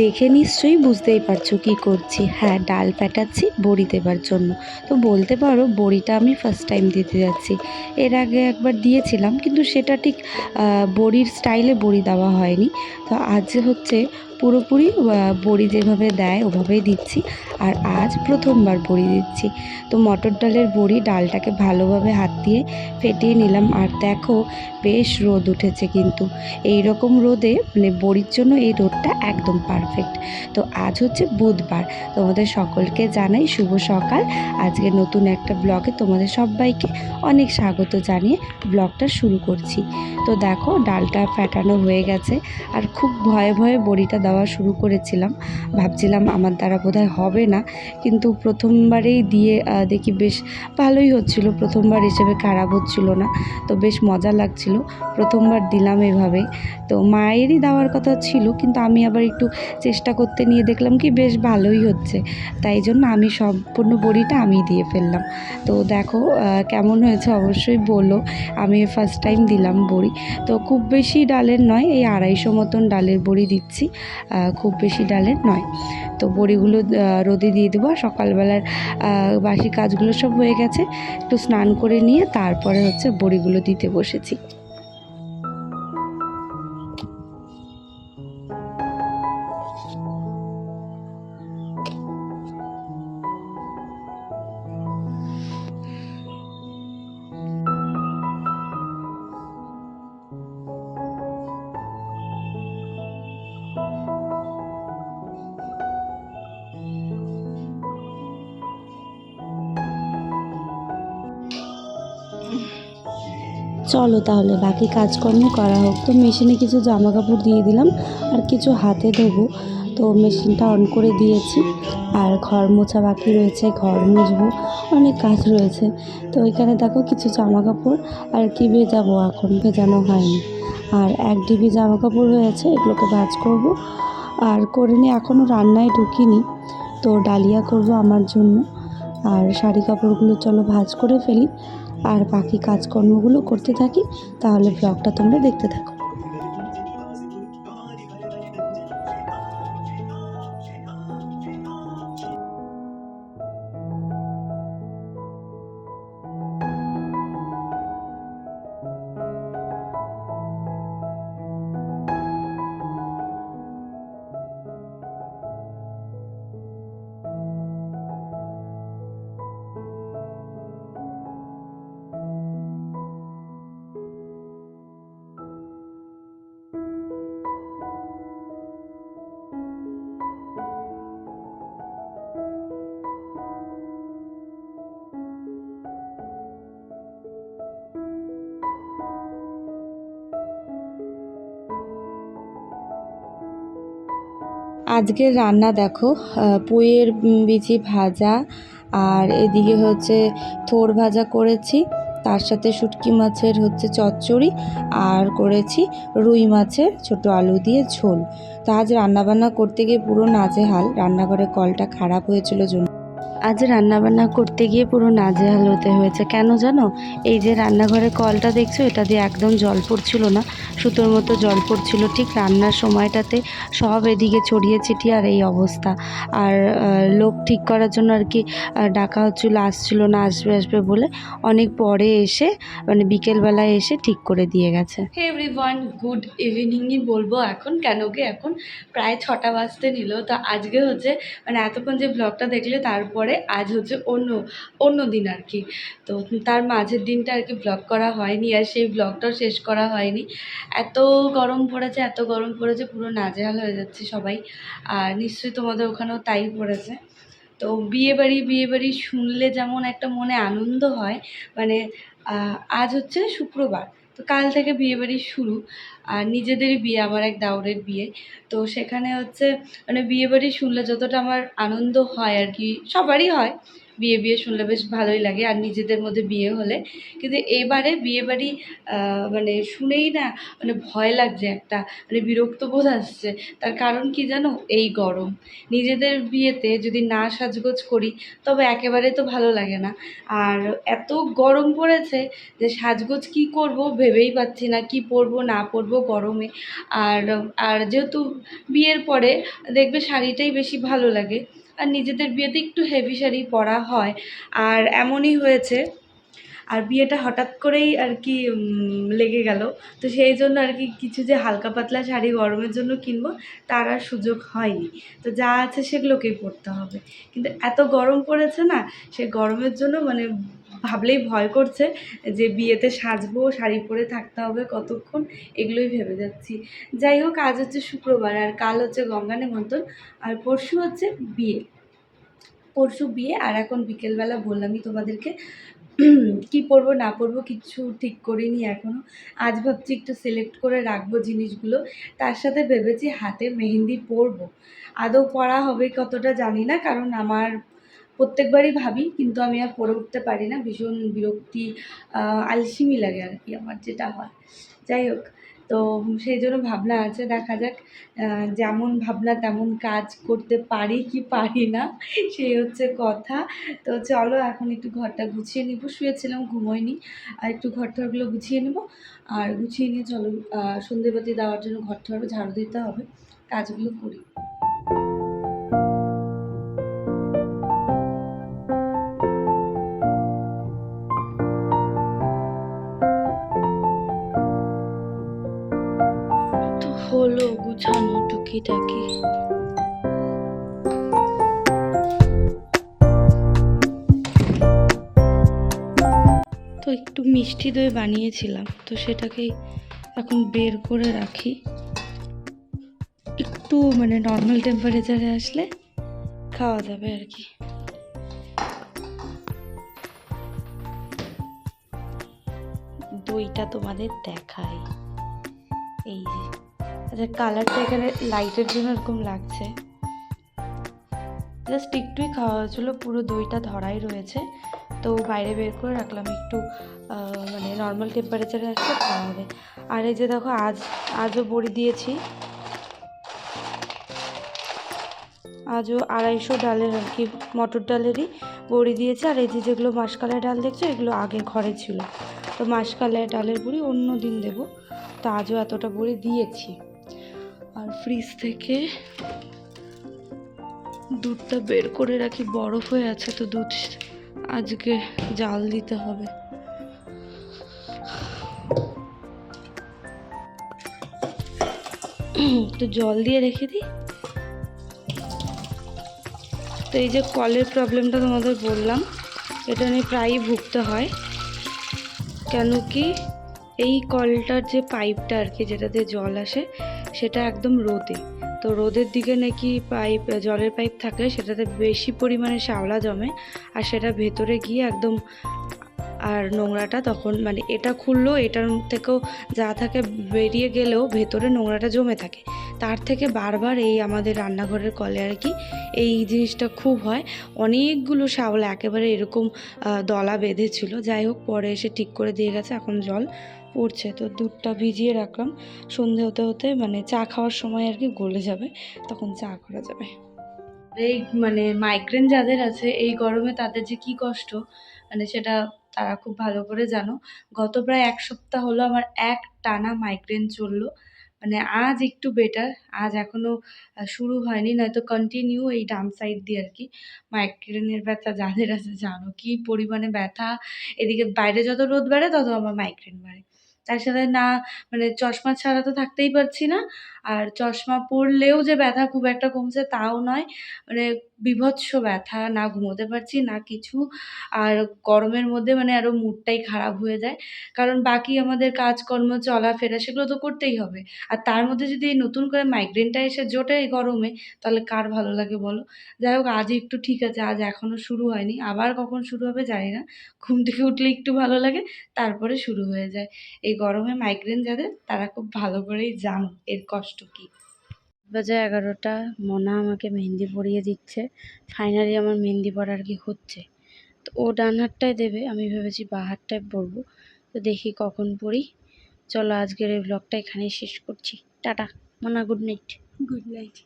দেখে নিশ্চয়ই বুঝতেই পারছ কি করছি। হ্যাঁ ডাল ফেটাচ্ছি, বড়ি দেবার জন্য। তো বলতে পারো, বড়িটা আমি ফার্স্ট টাইম দিতে যাচ্ছি। এর আগে একবার দিয়েছিলাম, কিন্তু সেটা ঠিক বড়ির স্টাইলে বড়ি দেওয়া হয়নি। তো আজ হচ্ছে পুরোপুরি বড়ি যেভাবে দেয় ওভাবেই দিচ্ছি। আর আজ প্রথমবার বড়ি দিচ্ছি। তো মটর ডালের বড়ি ডালটাকে ভালোভাবে হাত দিয়ে ফেটিয়ে নিলাম। আর দেখো, বেশ রোদ উঠেছে কিন্তু। এই রকম রোদে মানে বড়ির জন্য এই রোদটা একদম পারফেক্ট তো আজ হচ্ছে বুধবার। তোমাদের সকলকে জানাই শুভ সকাল। আজকে নতুন একটা ব্লগে তোমাদের সবাইকে অনেক স্বাগত জানিয়ে ব্লগটা শুরু করছি। তো দেখো, ডালটা ফ্যাটানো হয়ে গেছে। আর খুব ভয়ে ভয়ে বড়িটা দেওয়া শুরু করেছিলাম। ভাবছিলাম আমার দ্বারা বোধহয় হবে না। কিন্তু প্রথমবারেই দিয়ে দেখি বেশ ভালোই হচ্ছিল। প্রথমবার হিসেবে খারাপ হচ্ছিল না, তো বেশ মজা লাগছিল। প্রথমবার দিলাম এভাবে তো মায়েরই দেওয়ার কথা ছিল, কিন্তু আমি আবার একটু চেষ্টা করতে নিয়ে দেখলাম কি বেশ ভালোই হচ্ছে। তাই জন্য আমি সম্পূর্ণ বড়িটা আমি দিয়ে ফেললাম। তো দেখো কেমন হয়েছে অবশ্যই বলো। আমি ফার্স্ট টাইম দিলাম বড়ি। তো খুব বেশি ডালের নয়, এই আড়াইশো মতন ডালের বড়ি দিচ্ছি। খুব বেশি ডালের নয়। তো বড়িগুলো রোদে দিয়ে দেবো সকালবেলার বাসি কাজগুলো সব হয়ে গেছে। একটু স্নান করে নিয়ে তারপরে হচ্ছে বড়িগুলো দিতে বসেছি। চলো তাহলে, বাকি কাজকর্ম করা হোক। তো মেশিনে কিছু জামা কাপড় দিয়ে দিলাম, আর কিছু হাতে ধোবো। তো মেশিনটা অন করে দিয়েছি, আর ঘর মোছা বাকি রয়েছে, ঘর মুছবো, অনেক কাজ রয়েছে। তো এখানে দেখো কিছু জামা কাপড় আর কি ভেজাবো এখন ভেজানো হয়নি। আর এক ডিবি জামা কাপড় হয়েছে এগুলোকে ভাজ করব। আর করে নিয়ে এখনও রান্নায় ঢুকিনি। তো ডালিয়া করব আমার জন্য। আর শাড়ি কাপড়গুলো চলো ভাজ করে ফেলি। আর বাকি কাজকর্মগুলো করতে থাকি, তাহলে ব্লগটা তোমরা দেখতে থাকো। আজকের রান্না দেখো পুঁয়ের বিচি ভাজা আর এদিকে হচ্ছে থোর ভাজা করেছি, তার সাথে শুটকি মাছের হচ্ছে চচ্চড়ি আর করেছি রুই মাছের ছোট আলু দিয়ে ঝোল। তা আজ রান্নাবান্না করতে গিয়ে পুরো নাজেহাল রান্নাঘরে কলটা খারাপ হয়েছিল জন্য। আজ রান্নাবান্না করতে গিয়ে পুরো নাজেহাল হতে হয়েছে। কেন জানো? এই যে রান্নাঘরে কলটা দেখছ, এটা দিয়ে একদম জল পড়ছিল না। সুতোর মতো জল পড়ছিল। ঠিক রান্নার সময়টাতে সব এদিকে ছড়িয়ে ছিটিয়ে আর এই অবস্থা। আর লোক ঠিক করার জন্য আর কি ডাকা হচ্ছিল, আসছিল না, আসবে আসবে বলে অনেক পরে এসে মানে বিকেলবেলায় এসে ঠিক করে দিয়ে গেছে। এভরিওয়ান গুড ইভিনিংই বলব এখন, কেন কি এখন প্রায় ছটা বাজতে নিল। তো আজকে হচ্ছে মানে এতক্ষণ যে ব্লগটা দেখলে, তারপরে আজ হচ্ছে অন্য অন্য দিন আর কি তো তার মাঝের দিনটা আর কি ব্লগ করা হয়নি আর সেই ব্লগটাও শেষ করা হয়নি। এত গরম পড়েছে, এত গরম পড়েছে, পুরো নাজেহাল হয়ে যাচ্ছে সবাই। আর নিশ্চয়ই তোমাদের ওখানেও তাই পড়েছে। তো বিয়ে বাড়ি বিয়ে বাড়ি শুনলে যেমন একটা মনে আনন্দ হয় মানে আজ হচ্ছে শুক্রবার। তো কাল থেকে বিয়ে বাড়ি শুরু, আর নিজেদেরই বিয়ে, আমার এক দাউরের বিয়ে। তো সেখানে হচ্ছে মানে বিয়ে বাড়ি শুনলে যতটা আমার আনন্দ হয় আর কি, সবারই হয়। বিয়ে বিয়ে শুনলে বেশ ভালোই লাগে, আর নিজেদের মধ্যে বিয়ে হলে। কিন্তু এবারে বিয়ে বাড়ি মানে শুনেই না মানে ভয় লাগছে একটা মানে বিরক্ত বোধ আসছে। তার কারণ কি জানো? এই গরম। নিজেদের বিয়েতে যদি না সাজগোজ করি, তবে একেবারে তো ভালো লাগে না। আর এত গরম পড়েছে যে সাজগোজ কী করব ভেবেই পাচ্ছি না, কি পরবো, না পরবো গরমে। আর আর যেহেতু বিয়ের পরে দেখবে শাড়িটাই বেশি ভালো লাগে। আর নিজেদের বিয়েতে একটু হেভি শাড়ি পরা হয়। আর এমনই হয়েছে, আর বিয়েটা হঠাৎ করেই আর কি লেগে গেল। তো সেই জন্য আর কি কিছু যে হালকা পাতলা শাড়ি গরমের জন্য কিনবো, তার আর সুযোগ হয়নি। তো যা আছে সেগুলোকেই পরতে হবে। কিন্তু এত গরম পড়েছে না, সে গরমের জন্য মানে ভাবলেই ভয় করছে যে বিয়েতে সাজবো, শাড়ি পরে থাকতে হবে কতক্ষণ, এগুলোই ভেবে যাচ্ছি। যাই হোক, আজ হচ্ছে শুক্রবার আর কাল হচ্ছে গঙ্গা নেমন্তন্ন আর পরশু হচ্ছে বিয়ে। পরশু বিয়ে আর এখন বিকেলবেলা বললামই তোমাদেরকে কি পরবো, না পরবো, কিচ্ছু ঠিক করিনি এখনও আজ ভাবছি একটু সিলেক্ট করে রাখব জিনিসগুলো, তার সাথে ভেবেছি হাতে মেহেন্দি পরবো। আদৌ পরা হবে কতটা জানি না, কারণ আমার প্রত্যেকবারই ভাবি, কিন্তু আমি আর পরে উঠতে পারি না। ভীষণ বিরক্তি আলসেমি লাগে আর কি আমার যেটা হয়। যাই হোক, তো সেই জন্য ভাবনা আছে, দেখা যাক যেমন ভাবনা তেমন কাজ করতে পারি কি পারি না, সেই হচ্ছে কথা। তো চলো, এখন একটু ঘরটা গুছিয়ে নিব। শুয়েছিলাম, ঘুমোইনি। আর একটু ঘর টরগুলো গুছিয়ে নেব। আর গুছিয়ে নিয়ে চলো সন্ধেবাতি দেওয়ার জন্য ঘর টর ঝাড়ু দিতে হবে। কাজগুলো করি। হলো গুছানো টুকিটাকি। তো একটু মিষ্টি দই বানিয়েছিলাম, তো সেটাকেই এখন বের করে রাখি। একটু মানে নর্মাল টেম্পারেচারে আসলে খাওয়া যাবে আর কি। দইটা তোমাদের দেখাই। এই যে। আচ্ছা কালারটা এখানে লাইটের জন্য এরকম লাগছে। জাস্ট একটুই খাওয়া হয়েছিল, পুরো দইটা ধরাই রয়েছে। তো বাইরে বের করে রাখলাম, একটু মানে নর্মাল টেম্পারেচারে আসলে খাওয়া হবে। আর এই যে দেখো, আজ, আজও বড়ি দিয়েছি। আজও আড়াইশো ডালের আর কি, মটর ডালেরই বড়ি দিয়েছে। আর এই যে যেগুলো মাসকালাই ডাল দেখছ, এগুলো আগে ঘরে ছিল। তো মাসকালাই ডালের বড়ি অন্য দিন দেবো। তো আজও এতটা বড়ি দিয়েছি। আর ফ্রিজ থেকে দুধটা বের করে রাখি, বরফ হয়ে আছে তো দুধ আজকে জাল দিতে হবে। তো জল দিয়ে রেখে দিই। তো এই যে কলের প্রবলেমটা তোমাদের বললাম, এটা নিয়ে প্রায়ই ভুগতে হয়। কেন কি এই কলটার যে পাইপটা আর কি, যেটাতে জল আসে, সেটা একদম রোদে। তো রোদের দিকে নাকি পাইপ, জলের পাইপ থাকলে সেটাতে বেশি পরিমাণে শ্যাওলা জমে আর সেটা ভেতরে গিয়ে একদম আর নোংরাটা তখন মানে এটা খুললেও, এটার থেকেও যা থাকে বেরিয়ে গেলেও ভেতরে নোংরাটা জমে থাকে। তার থেকে বারবার এই আমাদের রান্নাঘরের কলে আর কি এই জিনিসটা খুব হয়। অনেকগুলো শ্যাওলা একেবারে এরকম দলা বেঁধেছিল। যাই হোক, পরে এসে ঠিক করে দিয়ে গেছে, এখন জল পড়ছে। তো দুধটা ভিজিয়ে রাখলাম। সন্ধে হতে হতে মানে চা খাওয়ার সময় আর কি গলে যাবে তখন চা করা যাবে। এই মানে মাইগ্রেন যাদের আছে এই গরমে তাদের যে কি কষ্ট মানে সেটা তারা খুব ভালো করে জানো। গত প্রায় এক সপ্তাহ হলো আমার এক টানা মাইগ্রেন চলল। মানে আজ একটু বেটার আজ এখনও আহ, শুরু হয়নি নয়তো কন্টিনিউ এই ডান সাইড দিয়ে আর কি। মাইগ্রেনের ব্যথা যাদের আছে জানো কি পরিমাণে ব্যথা। এদিকে বাইরে যত রোদ বাড়ে তত আমার মাইগ্রেন বাড়ে। তার সাথে না মানে চশমা ছাড়া তো থাকতেই পারছি না। আর চশমা পরলেও যে ব্যথা খুব একটা কমছে তাও নয়। মানে বীভৎস ব্যথা, না ঘুমোতে পারছি, না কিছু। আর গরমের মধ্যে মানে আরও মুডটাই খারাপ হয়ে যায়। কারণ বাকি আমাদের কাজকর্ম, চলাফেরা সেগুলো তো করতেই হবে। আর তার মধ্যে যদি নতুন করে মাইগ্রেনটা এসে জোটে এই গরমে, তাহলে কার ভালো লাগে বলো? যাই হোক আজ একটু ঠিক আছে, আজ এখনও শুরু হয়নি। আবার কখন শুরু হবে জানি না। ঘুম থেকে উঠলে একটু ভালো লাগে, তারপরে শুরু হয়ে যায়। এই গরমে মাইগ্রেন যাদের, তারা খুব ভালো করেই জানো এর কষ্ট কী। বাজে এগারোটা মোনা আমাকে মেহেন্দি পরিয়ে দিচ্ছে। ফাইনালি আমার মেহেন্দি পরা আর কি হচ্ছে? তো ও ডান হাতটায় দেবে আমি ভেবেছি বা হাতটায় পরবো। তো দেখি কখন পড়ি চলো আজকের এই ব্লগটা এখানেই শেষ করছি। টাটা মোনা গুড নাইট গুড নাইট